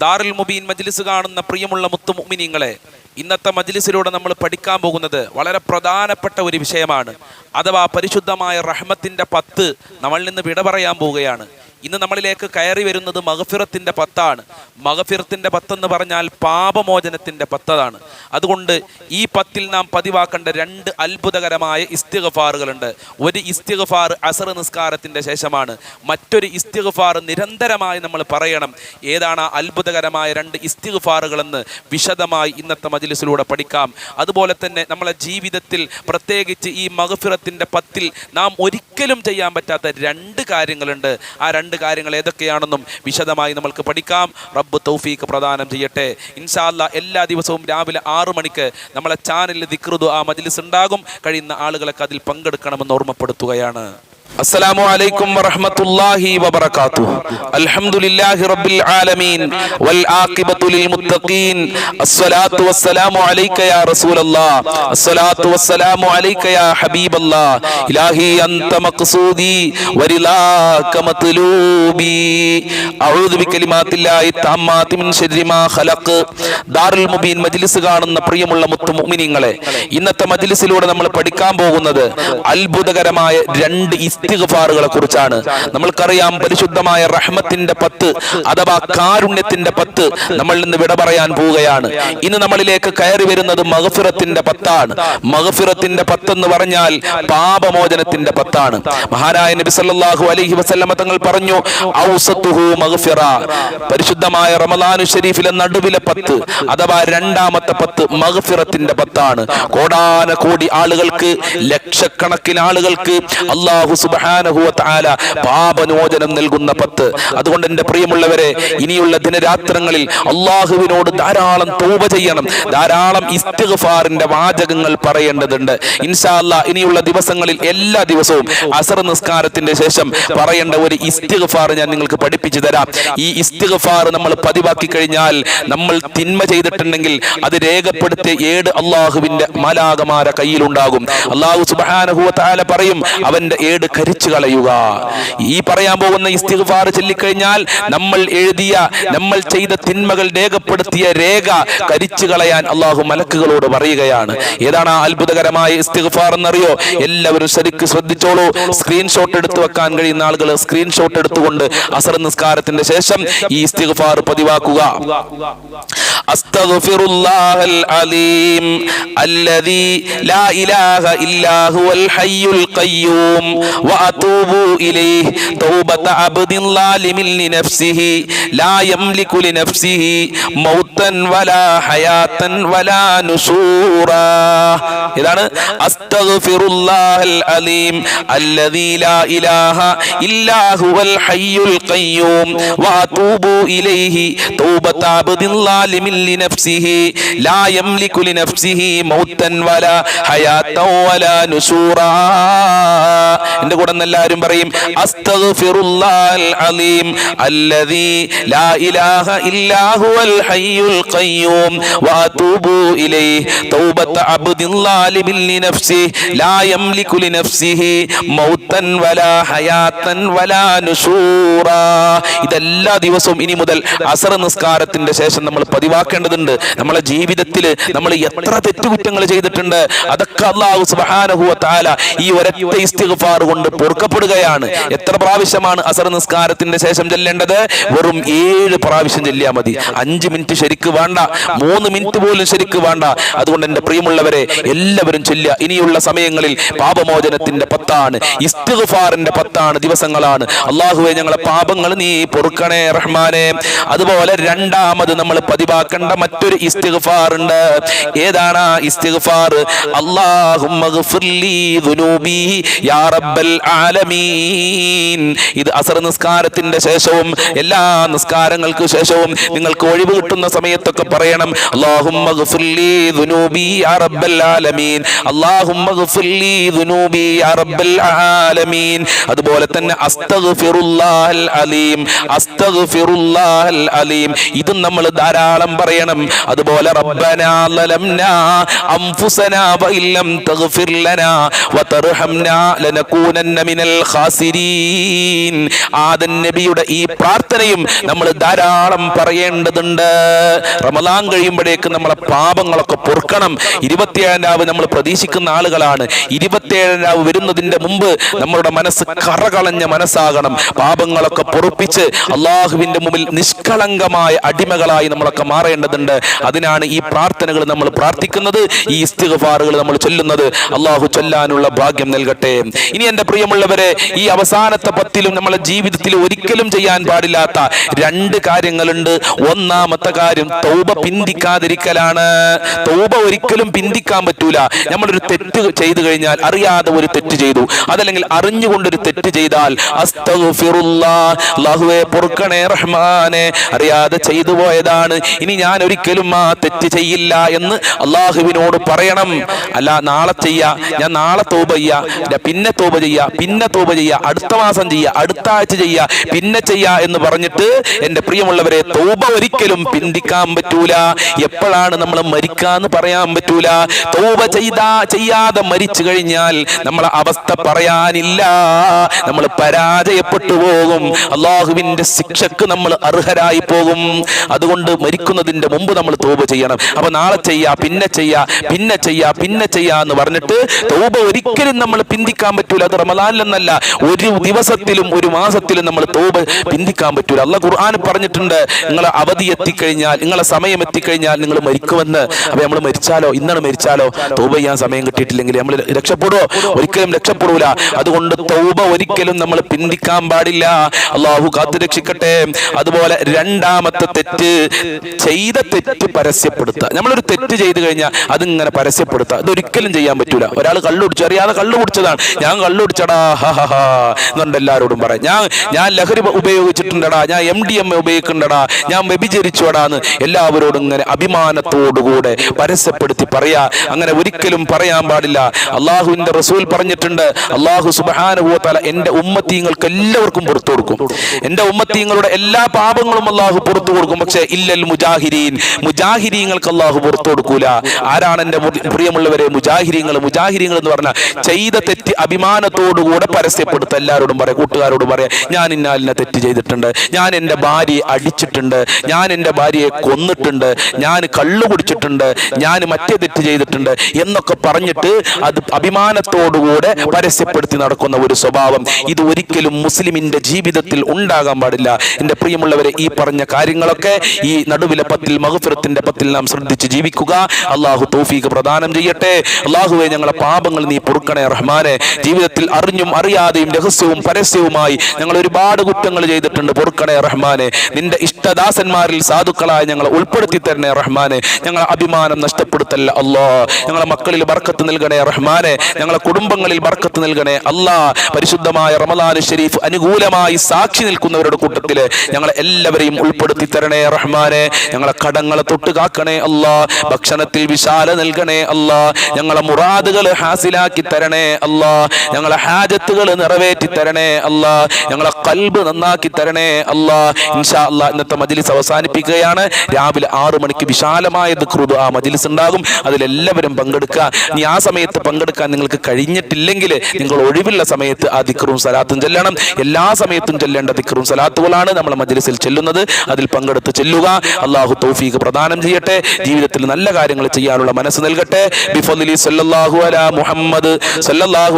ദാറുൽ മുബീൻ മജ്ലിസ് കാണുന്ന പ്രിയമുള്ള മുത്തുമുമിനിങ്ങളെ ഇന്നത്തെ മജ്ലിസിലൂടെ നമ്മൾ പഠിക്കാൻ പോകുന്നത് വളരെ പ്രധാനപ്പെട്ട ഒരു വിഷയമാണ്. അഥവാ പരിശുദ്ധമായ റഹ്മത്തിന്റെ പത്ത് നമ്മൾ നിന്ന് വിട പറയാൻ പോവുകയാണ്. ഇന്ന് നമ്മളിലേക്ക് കയറി വരുന്നത് മഹഫിറത്തിന്റെ പത്താണ്. മഹഫിറത്തിന്റെ പത്തെന്ന് പറഞ്ഞാൽ പാപമോചനത്തിന്റെ പത്തതാണ്. അതുകൊണ്ട് ഈ പത്തിൽ നാം പതിവാക്കേണ്ട രണ്ട് അത്ഭുതകരമായ ഇസ്തിഗഫാറുകളുണ്ട്. ഒരു ഇസ്തിഗഫാർ അസർ നിസ്കാരത്തിന്റെ ശേഷമാണ്. മറ്റൊരു ഇസ്തിഗഫാർ നിരന്തരമായി നമ്മൾ പറയണം. ഏതാണ് ആ അത്ഭുതകരമായ രണ്ട് ഇസ്തിഗഫാറുകളെന്ന് വിശദമായി ഇന്നത്തെ മജിലിസിലൂടെ പഠിക്കാം. അതുപോലെ തന്നെ നമ്മളെ ജീവിതത്തിൽ പ്രത്യേകിച്ച് ഈ മഹഫിറത്തിന്റെ പത്തിൽ നാം ഒരിക്കലും ചെയ്യാൻ പറ്റാത്ത രണ്ട് കാര്യങ്ങളുണ്ട്. ആ രണ്ട് കാര്യങ്ങൾ ഏതൊക്കെയാണെന്നും വിശദമായി നമ്മൾക്ക് പഠിക്കാം. റബ്ബ് തൗഫീഖ് പ്രദാനം ചെയ്യട്ടെ. ഇൻഷാല്ല എല്ലാ ദിവസവും രാവിലെ ആറു മണിക്ക് നമ്മളെ ചാനലിൽ ദിക്റുദു ആ മജ്ലിസ് ഉണ്ടാകും. കഴിയുന്ന ആളുകളൊക്കെ അതിൽ പങ്കെടുക്കണമെന്ന് ഓർമ്മപ്പെടുത്തുകയാണ്. السلام عليكم ورحمة الله وبركاته الحمد لله رب العالمين والعاقبة للمتقين الصلاة والسلام عليك يا رسول الله الصلاة والسلام عليك يا حبيب الله إلهي أنت مقصودي ورلاك مطلوبي أعوذ بكلمات الله التامات من شر ما خلق ദാറുൽ മുബീൻ മജ്ലിസ് കാണുന്ന പ്രിയമുള്ള മുത്തു മുഅ്മിനീങ്ങളെ ഇന്നത്തെ മജ്ലിസിലൂടെ നമ്മൾ പഠിക്കാൻ പോകുന്നത് അത്ഭുതകരമായ രണ്ട് ഇസ്തിഗ്ഫാറുകളെ കുറിച്ചാണ് നമ്മൾക്കറിയാം പരിശുദ്ധമായ റഹ്മത്തിന്റെ പത്ത് അഥവാ കാരുണ്യത്തിന്റെ പത്ത് നമ്മൾ നിന്ന് വിട പറയാൻ പോവുകയാണ്. ഇന്ന് നമ്മളിലേക്ക് കയറി വരുന്നത് മഹഫിറത്തിന്റെ പത്താണ്. മഹഫിറത്തിന്റെ പത്ത് എന്ന് പറഞ്ഞാൽ പാപമോചനത്തിന്റെ പത്താണ്. മഹാരായ നബി സല്ലല്ലാഹു അലൈഹി വസല്ലമ തങ്ങൾ പറഞ്ഞു ഔസത്തുഹു പരിശുദ്ധമായ റമദാനു ഷരീഫിലെ നടുവിലെ പത്ത് അഥവാ രണ്ടാമത്തെ പത്ത് മഗ്ഫിറത്തിന്റെ പത്താണ്. കോടാന കോടി ആളുകൾക്ക് ലക്ഷക്കണക്കിന് ആളുകൾക്ക് അള്ളാഹു തആല പാപമോചനം നൽകുന്ന പത്ത്. അതുകൊണ്ട് എന്റെ പ്രിയമുള്ളവരെ ഇനിയുള്ള ദിനരാത്രങ്ങളിൽ അള്ളാഹുവിനോട് ധാരാളം തൗബ ചെയ്യണം. ധാരാളം ഇസ്തിഗ്ഫാറിന്റെ വാചകങ്ങൾ പറയേണ്ടതുണ്ട്. ഇൻഷാല്ല ഇനിയുള്ള ദിവസങ്ങളിൽ എല്ലാ ദിവസവും അസർ നിസ്കാരത്തിന്റെ ശേഷം പറയേണ്ട ഒരു ഇസ്തിഗ്ഫാർ ഞാൻ നിങ്ങൾക്ക് പഠിപ്പിച്ചു തരാം. ഈ ഇസ്തിഗ്ഫാർ നമ്മൾ പതിവാക്കി കഴിഞ്ഞാൽ നമ്മൾ തിന്മ ചെയ്തിട്ടുണ്ടെങ്കിൽ അത് രേഖപ്പെടുത്തിയ ഏട് അള്ളാഹുവിന്റെ മലാകമാര കയ്യിലുണ്ടാകും. അള്ളാഹു സുബ്ഹാനഹു വ പറയും അവന്റെ ഏട് കരിച്ചു കളയുക ഈ പറയാൻ പോകുന്ന ഇസ്തിഗ്ഫാർ ചൊല്ലിക്കഴിഞ്ഞാൽ നമ്മൾ എഴുതിയ നമ്മൾ ചെയ്ത തിന്മകൾ രേഖപ്പെടുത്തിയ രേഖ കരിച്ചു കളയാൻ അള്ളാഹു മലക്കുകളോട് പറയുകയാണ് ഏതാണ് ആ അത്ഭുതകരമായ ഇസ്തിഗ്ഫാർ എന്നറിയോ എല്ലാവരും ശരിക്ക് ശ്രദ്ധിച്ചോളൂ സ്ക്രീൻഷോട്ട് എടുത്തു വെക്കാൻ കഴിയുന്ന ആളുകൾ സ്ക്രീൻഷോട്ട് എടുത്തുകൊണ്ട് അസർ നിസ്കാരത്തിന്റെ ശേഷം ഈ ഇസ്തിഗ്ഫാർ പതിവാക്കുക أستغفر الله العظيم الذي لا إله إلا هو الحي القيوم وأتوب إليه توبة عبد ظالم لنفسه لا يملك لنفسه موتا ولا حياة ولا نشورا ഇതാണ് അസ്തഗ്ഫിറുല്ലാഹൽ അലീം الذي لا إله إلا هو الحي القيوم وأتوب إليه توبة عبد ظالم لنفسه لا يملك لنفسه موتا ولا حياة ولا نشورا അതിന്റെ കൂടെ എല്ലാവരും പറയും ഇതെല്ലാ ദിവസവും ഇനി മുതൽ അസർ നിസ്കാരത്തിന്റെ ശേഷം നമ്മൾ പതിവാക്കേണ്ടതുണ്ട്. നമ്മളെ ജീവിതത്തിൽ നമ്മൾ എത്ര തെറ്റുകുറ്റങ്ങൾ ചെയ്തിട്ടുണ്ട്. അതൊക്കെ അള്ളാഹു സുബാനഹുവ ഈ ഒരൊറ്റ ഇസ്തിഗ്ഫാർ കൊണ്ട് പൊറുക്കപ്പെടുകയാണ്. എത്ര പ്രാവശ്യമാണ് അസർ നിസ്കാരത്തിന്റെ ശേഷം ചെല്ലേണ്ടത്? വെറും ഏഴ് പ്രാവശ്യം ചെല്ലിയാൽ മതി. അഞ്ച് മിനിറ്റ് ശരിക്ക് വേണ്ട. മൂന്ന് മിനിറ്റ് പോലും ശരിക്ക് വേണ്ട. അതുകൊണ്ട് എന്റെ പ്രിയമുള്ളവരെ എല്ലാവരും ചൊല്ലുക. ഇനിയുള്ള സമയങ്ങളിൽ പാപമോചനത്തിന്റെ പത്താണ്. ഇസ്തിഗ്ഫാറിന്റെ പത്താണ്. ദിവസങ്ങളാണ്. അള്ളാഹുവെ ഞങ്ങളെ പാപങ്ങൾ നീ പൊറുക്കണേ റഹ്മാനെ. അതുപോലെ രണ്ടാമത് നമ്മൾ പതിവാക്കേണ്ട മറ്റൊരു ഇസ്തിഗ്ഫാർ ഉണ്ട്. ഏതാണ് ആ ഇസ്തിഗ്ഫാർ? യാ റബ്ബൽ ഇത് അസർ നിസ്കാരത്തിന്റെ ശേഷവും എല്ലാ നിസ്കാരങ്ങൾക്ക് ശേഷവും നിങ്ങൾക്ക് ഒഴിവ് കിട്ടുന്ന സമയത്തൊക്കെ പറയണം. അതുപോലെ തന്നെ ഇതും നമ്മൾ ധാരാളം പറയണം. അതുപോലെ റബ്ബനാ ആദൻ നബിയുടെ ഈ പ്രാർത്ഥനയും നമ്മൾ ധാരാളം പറയേണ്ടതുണ്ട്. റമദാൻ കഴിയുമ്പോഴേക്ക് നമ്മളെ പാപങ്ങളൊക്കെ പൊറുക്കണം. ഇരുപത്തിയേഴാം രാവ് നമ്മൾ പ്രതീക്ഷിക്കുന്ന ആളുകളാണ്. ഇരുപത്തിയേഴാം രാവ് വരുന്നതിന്റെ മുമ്പ് നമ്മളുടെ മനസ്സ് കറകളഞ്ഞ മനസ്സാകണം. പാപങ്ങളൊക്കെ പൊറുപ്പിച്ച് അള്ളാഹുവിന്റെ മുമ്പിൽ നിഷ്കളങ്കമായ അടിമകളായി നമ്മളൊക്കെ മാറേണ്ടതുണ്ട്. അതിനാണ് ഈ പ്രാർത്ഥനകൾ നമ്മൾ പ്രാർത്ഥിക്കുന്നത്. ഈ ഇസ്തിഗ്ഫാറുകൾ നമ്മൾ ചൊല്ലുന്നത്. അള്ളാഹു ചൊല്ലാനുള്ള ഭാഗ്യം നൽകട്ടെ. ഇനി എന്റെ പ്രിയമുള്ളവരെ ഈ അവസാനത്തെ പത്തിലും നമ്മളെ ജീവിതത്തിൽ ഒരിക്കലും ചെയ്യാൻ പാടില്ലാത്ത രണ്ട് കാര്യങ്ങളുണ്ട്. ഒന്നാമത്തെ കാര്യം തൗബ പിന്തിക്കാതിരിക്കലാണ്. തൗബ ഒരിക്കലും പിന്തിക്കാൻ പറ്റൂല. നമ്മളൊരു തെറ്റ് ചെയ്തു കഴിഞ്ഞാൽ അറിയാതെ ഒരു തെറ്റ് ചെയ്തു. അതല്ലെങ്കിൽ അറിഞ്ഞുകൊണ്ടൊരു തെറ്റ് ചെയ്താൽ പൊറുക്കണേ അറിയാതെ ചെയ്തു പോയതാണ്. ഇനി ഞാൻ ഒരിക്കലും ആ തെറ്റ് ചെയ്യില്ല എന്ന് അള്ളാഹുവിനോട് പറയണം. അല്ല നാളെ ചെയ്യ ഞാൻ നാളെ തോപ ചെയ്യ പിന്നെ തോപ ചെയ്യാ. പിന്നെ തൂപ ചെയ്യുക അടുത്ത മാസം ചെയ്യുക അടുത്ത ആഴ്ച ചെയ്യുക പിന്നെ ചെയ്യുക എന്ന് പറഞ്ഞിട്ട് എന്റെ പ്രിയമുള്ളവരെ തൂപ ഒരിക്കലും പിന്തിക്കാൻ പറ്റൂല. എപ്പോഴാണ് നമ്മൾ മരിക്കാന്ന് പറയാൻ പറ്റൂല. തൂപ ചെയ്താ ചെയ്യാതെ മരിച്ചു കഴിഞ്ഞാൽ നമ്മളെ അവസ്ഥ പറയാനില്ല. നമ്മൾ പരാജയപ്പെട്ടു പോകും. അള്ളാഹുവിന്റെ ശിക്ഷക്ക് നമ്മൾ അർഹരായി പോകും. അതുകൊണ്ട് മരിക്കുന്നതിന്റെ മുമ്പ് നമ്മൾ തൂപ ചെയ്യണം. അപ്പൊ നാളെ ചെയ്യാ പിന്നെ ചെയ്യാ പിന്നെ ചെയ്യാ പിന്നെ ചെയ്യാ എന്ന് പറഞ്ഞിട്ട് തൂപ ഒരിക്കലും നമ്മൾ പിന്തിക്കാൻ പറ്റൂല. അത് റമദാനിലെന്നല്ല ഒരു ദിവസത്തിലും ഒരു മാസത്തിലും നമ്മൾ തോപ പിന്തിക്കാൻ പറ്റൂല. അല്ല ഖുർആൻ പറഞ്ഞിട്ടുണ്ട് നിങ്ങളെ അവധി എത്തിക്കഴിഞ്ഞാൽ നിങ്ങളെ സമയം എത്തിക്കഴിഞ്ഞാൽ നിങ്ങൾ മരിക്കുമെന്ന്. അപ്പൊ നമ്മൾ മരിച്ചാലോ ഇന്നാണ് മരിച്ചാലോ? തോപ ചെയ്യാൻ സമയം കിട്ടിയിട്ടില്ലെങ്കിൽ നമ്മൾ രക്ഷപ്പെടുവോ? ഒരിക്കലും രക്ഷപ്പെടൂല. അതുകൊണ്ട് തൗബ ഒരിക്കലും നമ്മൾ പിന്തിക്കാൻ പാടില്ല. അള്ളാഹു കാത്തു രക്ഷിക്കട്ടെ അതുപോലെ രണ്ടാമത്തെ തെറ്റ് ചെയ്ത തെറ്റ് പരസ്യപ്പെടുത്തുക. നമ്മളൊരു തെറ്റ് ചെയ്തു കഴിഞ്ഞാൽ അതിങ്ങനെ പരസ്യപ്പെടുത്തുക. അതൊരിക്കലും ചെയ്യാൻ പറ്റൂല. ഒരാൾ കള്ളുപിടിച്ചു അറിയാതെ കള്ളു കുടിച്ചതാണ്. ഞാൻ കള്ളു ഹാ എന്നുണ്ട് എല്ലാവരോടും പറയാം ഞാൻ ഞാൻ ലഹരി ഉപയോഗിച്ചിട്ടുണ്ടടാ. ഞാൻ എം ഡി എം ഉപയോഗിക്കുന്നുണ്ടടാ ഞാൻ വ്യഭിചരിച്ചു എന്ന് എല്ലാവരോടും ഇങ്ങനെ അഭിമാനത്തോടുകൂടെ പരസ്യപ്പെടുത്തി പറയാ. അങ്ങനെ ഒരിക്കലും പറയാൻ പാടില്ല. അള്ളാഹുവിന്റെ റസൂൽ പറഞ്ഞിട്ടുണ്ട് അള്ളാഹു സുബാനുഭവത്തല എന്റെ ഉമ്മത്തീങ്ങൾക്ക് എല്ലാവർക്കും പുറത്തു കൊടുക്കും. എന്റെ ഉമ്മത്തീങ്ങളുടെ എല്ലാ പാപങ്ങളും അള്ളാഹു പുറത്തു കൊടുക്കും. പക്ഷേ ഇല്ലൽ മുജാഹിരീൻ മുജാഹിരീങ്ങൾക്ക് അള്ളാഹു പുറത്തു കൊടുക്കൂല. ആരാണ് എന്റെ പ്രിയമുള്ളവരെ മുജാഹിരീങ്ങൾ മുജാഹിരീങ്ങൾ എന്ന് പറഞ്ഞാൽ ചെയ്ത തെറ്റ് അഭിമാനത്തോടുകൂടെ പരസ്യപ്പെടുത്ത എല്ലാവരോടും പറയാം കൂട്ടുകാരോടും പറയാം ഞാൻ ഇന്നാലിനെ തെറ്റ് ചെയ്തിട്ടുണ്ട് ഞാൻ എന്റെ ഭാര്യയെ അടിച്ചിട്ടുണ്ട് ഞാൻ എന്റെ ഭാര്യയെ കൊന്നിട്ടുണ്ട് ഞാൻ കള്ളു കുടിച്ചിട്ടുണ്ട് ഞാൻ മറ്റേ തെറ്റ് ചെയ്തിട്ടുണ്ട് എന്നൊക്കെ പറഞ്ഞിട്ട് അത് അഭിമാനത്തോടുകൂടെ പരസ്യപ്പെടുത്തി നടക്കുന്ന ഒരു സ്വഭാവം ഇത് ഒരിക്കലും മുസ്ലിമിന്റെ ജീവിതത്തിൽ ഉണ്ടാകാൻ പാടില്ല. എന്റെ പ്രിയമുള്ളവരെ ഈ പറഞ്ഞ കാര്യങ്ങളൊക്കെ ഈ നടുവിലെ പത്തിൽ മഹഫിറത്തിന്റെ പത്തിൽ നാം ശ്രദ്ധിച്ച് ജീവിക്കുക. അള്ളാഹു തോഫീക്ക് പ്രദാനം ചെയ്യട്ടെ. അള്ളാഹുവെ ഞങ്ങളെ പാപങ്ങൾ നീ പൊറുക്കണേ റഹ്മാനെ. ജീവിതത്തിൽ അറിഞ്ഞും അറിയാതെയും രഹസ്യവും പരസ്യവുമായി ഞങ്ങൾ ഒരുപാട് കുറ്റങ്ങൾ ചെയ്തിട്ടുണ്ട്. പൊറുക്കണേ റഹ്മാനെ. നിന്റെ ഇഷ്ടദാസന്മാരിൽ സാധുക്കളായി ഞങ്ങളെ ഉൾപ്പെടുത്തി തരണേ റഹ്മാനെ. ഞങ്ങളെ അഭിമാനം നഷ്ടപ്പെടുത്തല്ല അല്ലോ. ഞങ്ങളെ മക്കളിൽ ബർക്കത്ത് നൽകണേ റഹ്മാനെ. ഞങ്ങളെ കുടുംബങ്ങളിൽ ബർക്കത്ത് നൽകണേ അല്ലാ. പരിശുദ്ധമായ റമദാൻ ഷെരീഫ് അനുകൂലമായി സാക്ഷി നിൽക്കുന്നവരുടെ കൂട്ടത്തിൽ ഞങ്ങളെ എല്ലാവരെയും ഉൾപ്പെടുത്തി തരണേ റഹ്മാനെ. ഞങ്ങളെ കടങ്ങളെ തൊട്ട് കാക്കണേ അല്ലാ. ഭക്ഷണത്തിൽ വിശാല നൽകണേ അല്ലാ. ഞങ്ങളെ മുറാദുകൾ ഹാസിലാക്കി തരണേ അല്ലാ. ഞങ്ങളെ ഹാജത്തുകൾ നിറവേറ്റി തരണേ അല്ല. ഞങ്ങളെ കൽബ് നന്നാക്കി തരണേ അല്ല. ഇൻഷാ അല്ല ഇന്നത്തെ മജിലിസ് അവസാനിപ്പിക്കുകയാണ്. രാവിലെ ആറു മണിക്ക് വിശാലമായ ദിക്റുദ് ആ മജിലിസ് ഉണ്ടാകും. അതിലെല്ലാവരും പങ്കെടുക്കുക. ഇനി ആ സമയത്ത് പങ്കെടുക്കാൻ നിങ്ങൾക്ക് കഴിഞ്ഞിട്ടില്ലെങ്കിൽ നിങ്ങൾ ഒഴിവുള്ള സമയത്ത് ആ ദിക്റും സലാത്തും ചെല്ലണം. എല്ലാ സമയത്തും ചെല്ലേണ്ട ദിക്റും സലാത്തുകളാണ് നമ്മൾ മജ്ലിസിൽ ചെല്ലുന്നത്. അതിൽ പങ്കെടുത്ത് ചെല്ലുക. അള്ളാഹു തൗഫീഖ് പ്രദാനം ചെയ്യട്ടെ. ജീവിതത്തിൽ നല്ല കാര്യങ്ങൾ ചെയ്യാനുള്ള മനസ്സ് നൽകട്ടെ. അലാ മുഹമ്മദ്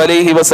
അലൈഹി